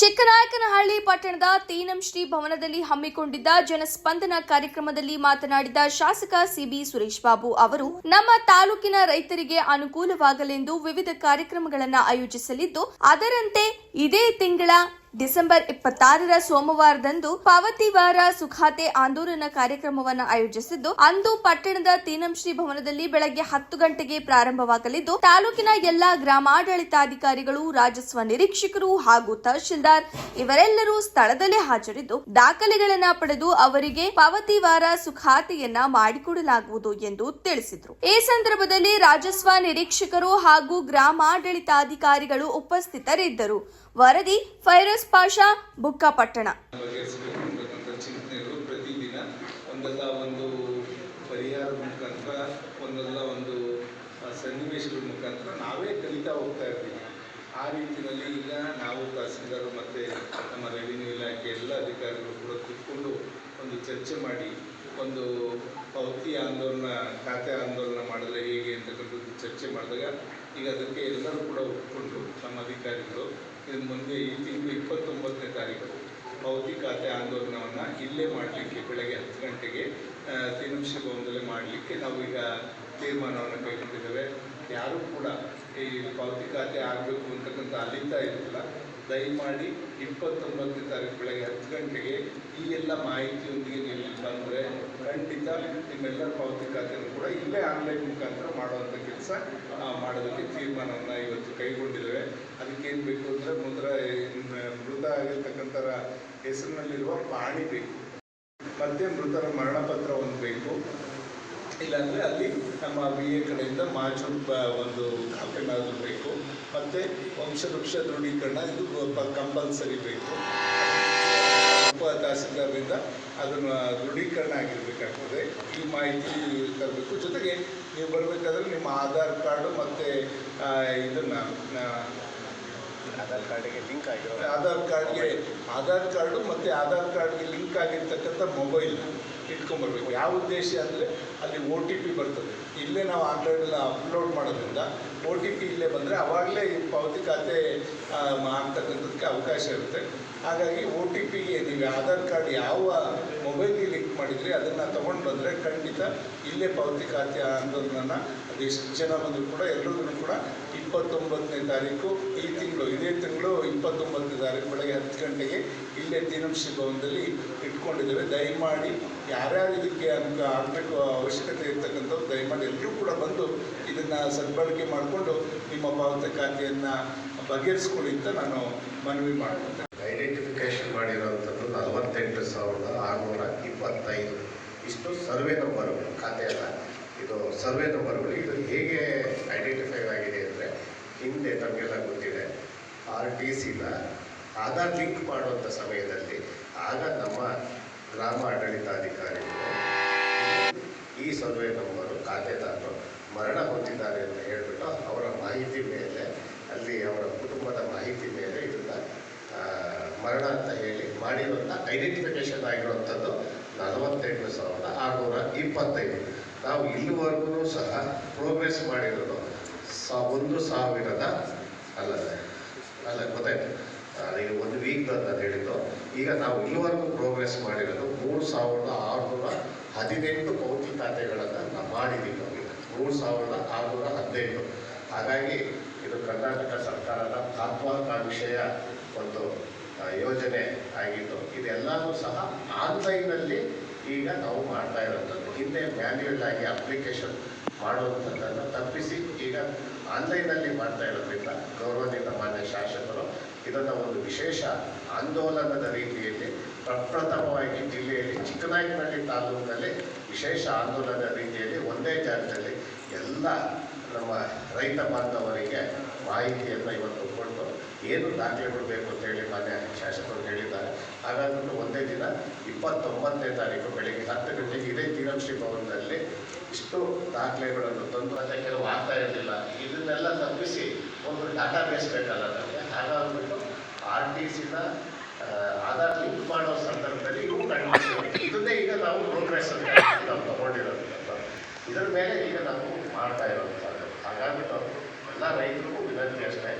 ಚಿಕ್ಕನಾಯಕನಹಳ್ಳಿ ಪಟ್ಟಣದ ತೀನಂ ಶ್ರೀ ಭವನದಲ್ಲಿ ಹಮ್ಮಿಕೊಂಡಿದ್ದ ಜನಸ್ಪಂದನ ಕಾರ್ಯಕ್ರಮದಲ್ಲಿ ಮಾತನಾಡಿದ ಶಾಸಕ ಸಿಬಿ ಸುರೇಶ್ ಬಾಬು ಅವರು, ನಮ್ಮ ತಾಲೂಕಿನ ರೈತರಿಗೆ ಅನುಕೂಲವಾಗಲೆಂದು ವಿವಿಧ ಕಾರ್ಯಕ್ರಮಗಳನ್ನು ಆಯೋಜಿಸಲಿದ್ದು, ಅದರಂತೆ ಇದೇ ತಿಂಗಳ ಡಿಸೆಂಬರ್ ಇಪ್ಪತ್ತಾರರ ಸೋಮವಾರದಂದು ಪಾವತಿ ವಾರ ಸುಖಾತೆ ಆಂದೋಲನ ಕಾರ್ಯಕ್ರಮವನ್ನು ಆಯೋಜಿಸಿದ್ದು, ಅಂದು ಪಟ್ಟಣದ ತೀನಂಶ್ರೀ ಭವನದಲ್ಲಿ ಬೆಳಗ್ಗೆ ಹತ್ತು ಗಂಟೆಗೆ ಪ್ರಾರಂಭವಾಗಲಿದ್ದು, ತಾಲೂಕಿನ ಎಲ್ಲಾ ಗ್ರಾಮಾಡಳಿತಾಧಿಕಾರಿಗಳು ರಾಜಸ್ವ ನಿರೀಕ್ಷಕರು ಹಾಗೂ ತಹಶೀಲ್ದಾರ್ ಇವರೆಲ್ಲರೂ ಸ್ಥಳದಲ್ಲೇ ಹಾಜರಿದ್ದು, ದಾಖಲೆಗಳನ್ನ ಪಡೆದು ಅವರಿಗೆ ಪಾವತಿ ವಾರ ಸುಖಾತೆಯನ್ನ ಮಾಡಿಕೊಡಲಾಗುವುದು ಎಂದು ತಿಳಿಸಿದರು. ಈ ಸಂದರ್ಭದಲ್ಲಿ ರಾಜಸ್ವ ನಿರೀಕ್ಷಕರು ಹಾಗೂ ಗ್ರಾಮಾಡಳಿತಾಧಿಕಾರಿಗಳು ಉಪಸ್ಥಿತರಿದ್ದರು. ವರದಿ ಫೈರೋಸ್ ಪಾಷಾ ಬುಕ್ಕಾಪಟ್ಟಣ ಒಂದಲ್ಲ ಒಂದು ಪರಿಹಾರದ ಮುಖಾಂತರ, ಒಂದಲ್ಲ ಒಂದು ಸನ್ನಿವೇಶಗಳ ಮುಖಾಂತರ ನಾವೇ ಕಲಿತಾ ಹೋಗ್ತಾ ಇರ್ತೀವಿ. ಆ ರೀತಿಯಲ್ಲಿ ಈಗ ನಾವು ತಹಸೀಲ್ದಾರರು ಮತ್ತು ನಮ್ಮ ರೆವಿನ್ಯೂ ಇಲಾಖೆ ಎಲ್ಲ ಅಧಿಕಾರಿಗಳು ಕೂಡ ಕೂತ್ಕೊಂಡು ಒಂದು ಚರ್ಚೆ ಮಾಡಿ, ಒಂದು ಪಾವತಿ ಆಂದೋಲನ, ಖಾತೆ ಆಂದೋಲನ ಮಾಡಿದ್ರೆ ಹೇಗೆ ಅಂತಕ್ಕಂಥದ್ದು ಚರ್ಚೆ ಮಾಡಿದಾಗ ಈಗ ಅದಕ್ಕೆ ಎಲ್ಲರೂ ಕೂಡ ಒಪ್ಪಿಕೊಂಡು ನಮ್ಮ ಅಧಿಕಾರಿಗಳು. ಮುಂದೆ ಈ ತಿಂಗಳು ಇಪ್ಪತ್ತೊಂಬತ್ತನೇ ತಾರೀಕು ಪೌತಿ ಖಾತೆ ಆಂದೋಲನವನ್ನು ಇಲ್ಲೇ ಮಾಡಲಿಕ್ಕೆ ಬೆಳಗ್ಗೆ ಹತ್ತು ಗಂಟೆಗೆ ತಿರುಮಶಿ ಭವನದಲ್ಲಿ ಮಾಡಲಿಕ್ಕೆ ನಾವು ಈಗ ತೀರ್ಮಾನವನ್ನು ಕೈಗೊಂಡಿದ್ದೇವೆ. ಯಾರೂ ಕೂಡ ಈ ಪಾವತಿ ಖಾತೆ ಆಗಬೇಕು ಅಂತಕ್ಕಂಥ ಅಲ್ಲಿಂದ ಇರಲಿಲ್ಲ ದಯಮಾಡಿ ಇಪ್ಪತ್ತೊಂಬತ್ತನೇ ತಾರೀಕು ಬೆಳಗ್ಗೆ ಹತ್ತು ಗಂಟೆಗೆ ಈ ಎಲ್ಲ ಮಾಹಿತಿಯೊಂದಿಗೆ ನೀವು ಬಂದರೆ ಖಂಡಿತ ನಿಮ್ಮೆಲ್ಲ ಪಾವತಿ ಖಾತೆಯನ್ನು ಕೂಡ ಇಲ್ಲೇ ಆನ್ಲೈನ್ ಮುಖಾಂತರ ಮಾಡುವಂಥ ಕೆಲಸ ಮಾಡೋದಕ್ಕೆ ತೀರ್ಮಾನವನ್ನು ಇವತ್ತು ಕೈಗೊಂಡಿದ್ದೇವೆ. ಅದಕ್ಕೇನು ಬೇಕು ಅಂದರೆ ಮುದ್ರ ಮೃತ ಆಗಿರ್ತಕ್ಕಂಥರ ಹೆಸರಿನಲ್ಲಿರುವ ಪಾಣಿ ಬೇಕು. ಮತ್ತು ಮೃತರ ಮರಣಪತ್ರ ಒಂದು ಬೇಕು. ಇಲ್ಲಾಂದರೆ ಅಲ್ಲಿ ನಮ್ಮ ಬಿ ಎ ಕಡೆಯಿಂದ ಮಾಚು ಒಂದು ಕಾಪಿನಾದರೂ ಬೇಕು. ಮತ್ತು ವಂಶವೃಕ್ಷ ದೃಢೀಕರಣ, ಇದು ಕಂಪಲ್ಸರಿ ಬೇಕು. ಉಪ ತಹಸೀಲ್ದಾರರಿಂದ ಅದನ್ನು ದೃಢೀಕರಣ ಆಗಿರಬೇಕಾಗ್ತದೆ. ಈ ಮಾಹಿತಿ ತರಬೇಕು. ಜೊತೆಗೆ ನೀವು ಬರಬೇಕಾದ್ರೆ ನಿಮ್ಮ ಆಧಾರ್ ಕಾರ್ಡು ಮತ್ತು ಇದನ್ನು ಆಧಾರ್ ಕಾರ್ಡಿಗೆ ಲಿಂಕ್ ಆಗಿರೋ ಆಧಾರ್ ಕಾರ್ಡ್ಗೆ ಆಧಾರ್ ಕಾರ್ಡು ಮತ್ತು ಆಧಾರ್ ಕಾರ್ಡ್ಗೆ ಲಿಂಕ್ ಆಗಿರ್ತಕ್ಕಂಥ ಮೊಬೈಲ್. ಇಟ್ಕೊಂಬರ್ಬೇಕು ಯಾವ ಉದ್ದೇಶ ಅಂದರೆ ಅಲ್ಲಿ ಓ ಟಿ ಪಿ ಬರ್ತದೆ. ಇಲ್ಲೇ ನಾವು ಆನ್ಲೈನಲ್ಲಿ ಅಪ್ಲೋಡ್ ಮಾಡೋದ್ರಿಂದ ಓ ಟಿ ಪಿ ಇಲ್ಲೇ ಬಂದರೆ ಅವಾಗಲೇ ಪಾವತಿ ಖಾತೆ ಆಗ್ತಕ್ಕಂಥದಕ್ಕೆ ಅವಕಾಶ ಇರುತ್ತೆ. ಹಾಗಾಗಿ ಓ ಟಿ ಪಿಗೆ ನೀವು ಆಧಾರ್ ಕಾರ್ಡ್ ಯಾವ ಮೊಬೈಲ್ಗೆ ಲಿಂಕ್ ಮಾಡಿದ್ರಿ ಅದನ್ನು ತೊಗೊಂಡು ಬಂದರೆ ಖಂಡಿತ ಇಲ್ಲೇ ಪಾವತಿ ಖಾತೆ ಆಂದೋಲನ ಅದೆಷ್ಟು ಜನ ಬಂದರೂ ಕೂಡ ಎಲ್ಲರೂ ಕೂಡ ಇಪ್ಪತ್ತೊಂಬತ್ತನೇ ತಾರೀಕು ಈ ತಿಂಗಳು, ಇದೇ ತಿಂಗಳು ಇಪ್ಪತ್ತೊಂಬತ್ತನೇ ತಾರೀಕು ಬೆಳಗ್ಗೆ ಹತ್ತು ಗಂಟೆಗೆ ಇಲ್ಲೇ ದಿನಂಶಿ ಭವನದಲ್ಲಿ ಇಟ್ಕೊಂಡಿದ್ದೇವೆ ದಯಮಾಡಿ ಯಾರ್ಯಾರು ಇದಕ್ಕೆ ಅಂತ ಆಗಬೇಕು, ಅವಶ್ಯಕತೆ ಇರ್ತಕ್ಕಂಥವ್ರು ದಯಮಾಡಿ ಎಲ್ಲರೂ ಕೂಡ ಬಂದು ಇದನ್ನು ಸದ್ಬಳಕೆ ಮಾಡಿಕೊಂಡು ನಿಮ್ಮ ಪಾವತಿ ಖಾತೆಯನ್ನು ಬಗೆಹರಿಸ್ಕೊಳ್ಳಿ ಅಂತ ನಾನು ಮನವಿ ಮಾಡ್ತೇನೆ. ಐಡೆಂಟಿಫಿಕೇಶನ್ ಮಾಡಿರೋವಂಥದ್ದು ನಲವತ್ತೆಂಟು ಸಾವಿರದ ಆರುನೂರ ಇಪ್ಪತ್ತೈದು. ಇಷ್ಟು ಸರ್ವೆ ನಂಬರ್ಗಳು ಖಾತೆಯಲ್ಲ ಇದು ಸರ್ವೆ ನಂಬರ್ಗಳು ಇದು ಹೇಗೆ ಐಡೆಂಟಿಫೈ ಆಗಿದೆ ಅಂದರೆ ಹಿಂದೆ ನಮಗೆಲ್ಲ ಗೊತ್ತಿದೆ. ಆರ್ ಟಿ ಸಿನ ಆಧಾರ್ ಲಿಂಕ್ ಮಾಡುವಂಥ ಸಮಯದಲ್ಲಿ ಆಗ ನಮ್ಮ ಗ್ರಾಮ ಆಡಳಿತಾಧಿಕಾರಿಗಳು ಈ ಸರ್ವೆ ನಂಬರು ಖಾತೆದಾರರು ಮರಣ ಹೊಂದಿದ್ದಾರೆ ಅಂತ ಹೇಳಿಬಿಟ್ಟು ಅವರ ಮಾಹಿತಿ ಮೇಲೆ, ಅಲ್ಲಿ ಅವರ ಕುಟುಂಬದ ಮಾಹಿತಿ ಮೇಲೆ ಇದನ್ನು ಮರಣ ಅಂತ ಹೇಳಿ ಮಾಡಿರುವಂಥ ಐಡೆಂಟಿಫಿಕೇಶನ್ ಆಗಿರುವಂಥದ್ದು ನಲವತ್ತೆಂಟು ಸಾವಿರದ ಆರುನೂರ ಇಪ್ಪತ್ತೈದು. ನಾವು ಇಲ್ಲಿವರೆಗೂ ಸಹ ಪ್ರೋಗ್ರೆಸ್ ಮಾಡಿರೋದು ಸಾ, ಒಂದು ಸಾವಿರದ ಅಲ್ಲದೆ, ಅಲ್ಲ, ಗೊತ್ತಾಯ್ತು. ಈಗ ಒಂದು ವೀಕ್ ಅಂತ ಹೇಳಿದ್ದು. ಈಗ ನಾವು ಇಲ್ಲಿವರೆಗೂ ಪ್ರೋಗ್ರೆಸ್ ಮಾಡಿರೋದು ಮೂರು ಸಾವಿರದ ಆರುನೂರ ಹದಿನೆಂಟು ಪೌತಿ ಖಾತೆಗಳನ್ನು ನಾವು ಮಾಡಿದ್ದೀವಿ ನಾವು ಮೂರು ಸಾವಿರದ ಆರುನೂರ ಹದಿನೆಂಟು. ಹಾಗಾಗಿ ಇದು ಕರ್ನಾಟಕ ಸರ್ಕಾರದ ಮಹತ್ವಾಕಾಂಕ್ಷೆಯ ಒಂದು ಯೋಜನೆ ಆಗಿತ್ತು ಇದೆಲ್ಲವೂ ಸಹ ಆನ್ಲೈನಲ್ಲಿ ಈಗ ನಾವು ಮಾಡ್ತಾ ಇರೋಂಥದ್ದು ಹಿಂದೆ ಮ್ಯಾನ್ಯಲ್ ಆಗಿ ಅಪ್ಲಿಕೇಶನ್ ಮಾಡುವಂಥದ್ದನ್ನು ತಪ್ಪಿಸಿ ಈಗ ಆನ್ಲೈನಲ್ಲಿ ಮಾಡ್ತಾ ಶಾಸಕರು ಇದನ್ನು ಒಂದು ವಿಶೇಷ ಆಂದೋಲನದ ರೀತಿಯಲ್ಲಿ ಪ್ರಪ್ರಥಮವಾಗಿ ಜಿಲ್ಲೆಯಲ್ಲಿ ಚಿಕ್ಕನಾಯಕನಹಳ್ಳಿ ತಾಲೂಕಿನಲ್ಲಿ ವಿಶೇಷ ಆಂದೋಲನದ ರೀತಿಯಲ್ಲಿ ಒಂದೇ ಜಾಗದಲ್ಲಿ ಎಲ್ಲ ನಮ್ಮ ರೈತ ಬಾಂಧವರಿಗೆ ಮಾಹಿತಿಯನ್ನು ಇವತ್ತು ಕೊಟ್ಟು ಏನು ದಾಖಲೆಗಳು ಬೇಕು ಅಂತ ಹೇಳಿ ಮಾನ್ಯ ಶಾಸಕರು ಹೇಳಿದ್ದಾರೆ. ಹಾಗಾದ್ರೂ ಒಂದೇ ದಿನ, ಇಪ್ಪತ್ತೊಂಬತ್ತನೇ ತಾರೀಕು ಬೆಳಿಗ್ಗೆ ಹತ್ತು ಗಂಟೆಗೆ ಇದೇ ತೀರಕ್ಷಿ ಭವನದಲ್ಲಿ ಇಷ್ಟು ದಾಖಲೆಗಳನ್ನು ತಂದು ಮತ್ತೆ ಕೆಲವು ಆಗ್ತಾ ಇರಲಿಲ್ಲ. ಇದನ್ನೆಲ್ಲ ತಪ್ಪಿಸಿ ಒಂದು ಡಾಟಾ ಬೇಸ್ ಬೇಕಲ್ಲ ನಮಗೆ. ಹಾಗಾಗ್ಬಿಟ್ಟು ಆರ್ ಟಿ ಸಿನ ಆಧಾರ್ ಲಿಂಕ್ ಮಾಡೋ ಸಂದರ್ಭದಲ್ಲಿ ಇವು ಕಂಡು ಇದನ್ನೇ ಈಗ ನಾವು ಪ್ರೋಗ್ರೆಸ್ ಅಂತ ನಾವು ತಗೊಂಡಿರೋದಂತ ಇದರ ಮೇಲೆ ಈಗ ನಾವು ಮಾಡ್ತಾ ಇರೋದು ಹಾಗಾಗ್ಬಿಟ್ಟು ಎಲ್ಲ ರೈತರಿಗೂ ವಿನಂತಿ ಅಷ್ಟೇ.